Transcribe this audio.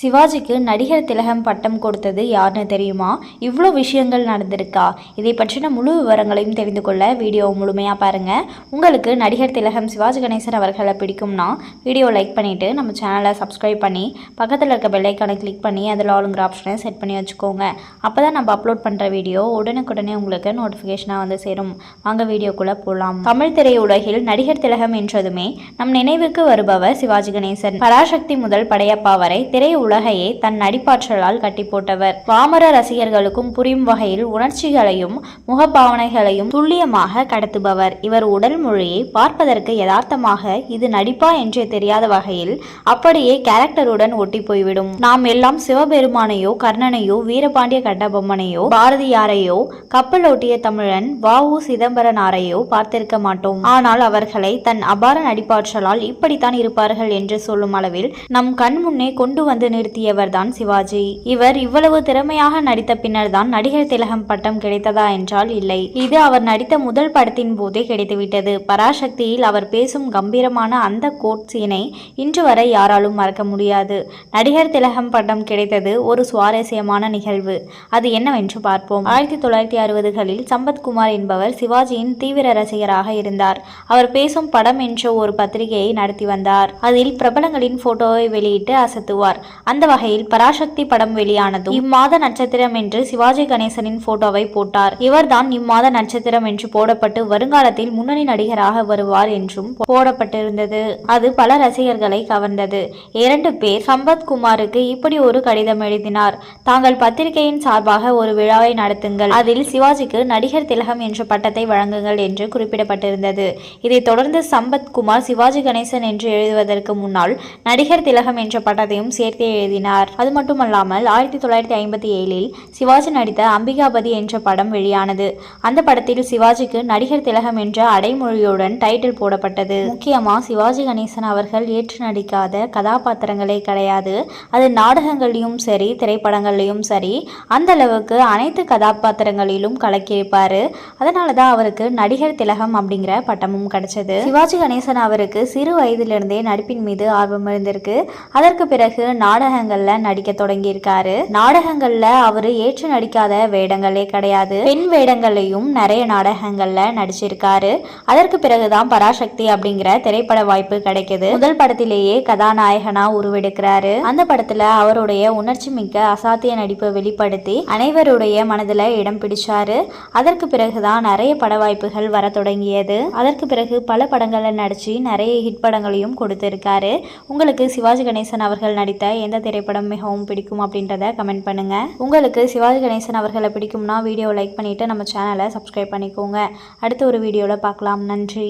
சிவாஜிக்கு நடிகர் திலகம் பட்டம் கொடுத்தது யாருன்னு தெரியுமா? இவ்வளோ விஷயங்கள் நடந்திருக்கா? இதை பற்றின முழு விவரங்களையும் தெரிந்து கொள்ள வீடியோ முழுமையாக பாருங்கள் உங்களுக்கு நடிகர் திலகம் சிவாஜி கணேசன் அவர்களை பிடிக்கும்னா வீடியோ லைக் பண்ணிவிட்டு நம்ம சேனலை சப்ஸ்கிரைப் பண்ணி பக்கத்தில் இருக்க பெல்லைக்கானை கிளிக் பண்ணி அதில் ஆளுங்கிற ஆப்ஷனை செட் பண்ணி வச்சுக்கோங்க. அப்போ தான் நம்ம அப்லோட் பண்ணுற வீடியோ உடனுக்குடனே உங்களுக்கு நோட்டிஃபிகேஷனாக வந்து சேரும். வாங்க வீடியோக்குள்ளே போகலாம் தமிழ் திரையுலகில் நடிகர் திலகம் என்றதுமே நம் நினைவுக்கு வருபவர் சிவாஜி கணேசன். பராசக்தி முதல் படையப்பா வரை திரையுலக உலகையே தன் நடிப்பாற்றலால் கட்டிப்போட்டவர். பாமர ரசிகர்களுக்கும் புரியும் வகையில் உணர்ச்சிகளையும் முகபாவனைகளையும் துல்லியமாக கடத்துபவர். இவர் உடல் மொழியை பார்ப்பதற்கு யதார்த்தமாக இது நடிப்பா என்றே தெரியாத வகையில் அப்படியே கேரக்டருடன் ஒட்டி போய்விடும். நாம் எல்லாம் சிவபெருமானையோ கர்ணனையோ வீரபாண்டிய கட்டபொம்மனையோ பாரதியாரையோ கப்பலோட்டிய தமிழன் வாவு சிதம்பரனாரையோ பார்த்திருக்க மாட்டோம். ஆனால் அவர்களை தன் அபார நடிப்பாற்றலால் இப்படித்தான் இருப்பார்கள் என்று சொல்லும் அளவில் நம் கண் முன்னே கொண்டு வந்து நிறுத்தியவர்தான் சிவாஜி. இவர் இவ்வளவு திறமையாக நடித்த பின்னர் தான் நடிகர் திலகம் பட்டம் கிடைத்ததா என்றால் இல்லை. இது அவர் நடித்த முதல் படத்தின் போதே கிடைத்துவிட்டது. பராசக்தியில் அவர் பேசும் கம்பீரமான அந்த கோட் சீனை இன்று வரை யாராலும் மறக்க முடியாது. நடிகர் திலகம் பட்டம் கிடைத்தது ஒரு சுவாரஸ்யமான நிகழ்வு. அது என்னவென்று பார்ப்போம். ஆயிரத்தி தொள்ளாயிரத்தி அறுபதுகளில் சம்பத்குமார் என்பவர் சிவாஜியின் தீவிர ரசிகராக இருந்தார். அவர் பேசும் படம் என்ற ஒரு பத்திரிகையை நடத்தி வந்தார். அதில் பிரபலங்களின் போட்டோவை வெளியிட்டு அசத்துவார். அந்த வகையில் பராசக்தி படம் வெளியானதும் இம்மாத நட்சத்திரம் என்று சிவாஜி கணேசனின் போட்டோவை போட்டார். இவர்தான் இம்மாத நட்சத்திரம் என்று போடப்பட்டு வருங்காலத்தில் முன்னணி நடிகராக வருவார் என்றும் போடப்பட்டிருந்தது. அது பல ரசிகர்களை கவர்ந்தது. இரண்டு பேர் சம்பத் குமாருக்கு இப்படி ஒரு கடிதம் எழுதினார். தாங்கள் பத்திரிகையின் சார்பாக ஒரு விழாவை நடத்துங்கள். அதில் சிவாஜிக்கு நடிகர் திலகம் என்ற பட்டத்தை வழங்குங்கள் என்று குறிப்பிடப்பட்டிருந்தது. இதைத் தொடர்ந்து சம்பத் குமார் சிவாஜி கணேசன் என்று எழுதுவதற்கு முன்னால் நடிகர் திலகம் என்ற பட்டத்தையும் சேர்த்தே எழுதினார். அது மட்டுமல்லாமல் ஆயிரத்தி தொள்ளாயிரத்தி ஐம்பத்தி ஏழில் சிவாஜி நடித்த அம்பிகாபதி என்ற படம் வெளியானது. அந்த படத்தில் சிவாஜிக்கு நடிகர் திலகம் என்ற அடைமொழியுடன் டைட்டில் போடப்பட்டது. முக்கியமா சிவாஜி கணேசன் அவர்கள் ஏற்று நடிக்காத கதாபாத்திரங்களே கிடையாது. அது நாடகங்களையும் சரி திரைப்படங்கள்லையும் சரி அந்த அளவுக்கு அனைத்து கதாபாத்திரங்களிலும் கலக்கியிருப்பாரு. அதனால தான் அவருக்கு நடிகர் திலகம் அப்படிங்கிற பட்டமும் கிடைச்சது. சிவாஜி கணேசன் அவருக்கு சிறு வயதிலிருந்தே நடிப்பின் மீது ஆர்வம் இருந்திருக்கு. அதற்கு பிறகு நாடகங்கள்ல நடிக்க தொடங்கியிருக்காரு. நாடகங்கள்ல அவரு ஏற்று நடிக்காத வேடங்களே கிடையாது. பெண் வேடங்களையும் நிறைய நாடகங்கள்ல நடிச்சிருக்காரு. அதற்கு பிறகுதான் பராசக்தி அப்படிங்கிற திரைப்பட வாய்ப்பு கிடைக்குது. முதல் படத்திலேயே கதாநாயகனா உருவெடுக்கிறாரு. அந்த படத்துல அவருடைய உணர்ச்சி மிக்க அசாத்திய நடிப்பை வெளிப்படுத்தி அனைவருடைய மனதுல இடம் பிடிச்சாரு. அதற்கு பிறகுதான் நிறைய பட வாய்ப்புகள் வர தொடங்கியது. அதற்கு பிறகு பல படங்களை நடிச்சு நிறைய ஹிட் படங்களையும் கொடுத்திருக்காரு. உங்களுக்கு சிவாஜி கணேசன் அவர்கள் நடித்த எந்த திரைப்படம் மிகவும் பிடிக்கும் அப்படின்றத கமெண்ட் பண்ணுங்க. உங்களுக்கு சிவாஜி கணேசன் அவர்களை பிடிக்கும்னா வீடியோ லைக் பண்ணிட்டு நம்ம சேனலை சப்ஸ்கிரைப் பண்ணிக்கோங்க. அடுத்த ஒரு வீடியோவில் பார்க்கலாம். நன்றி.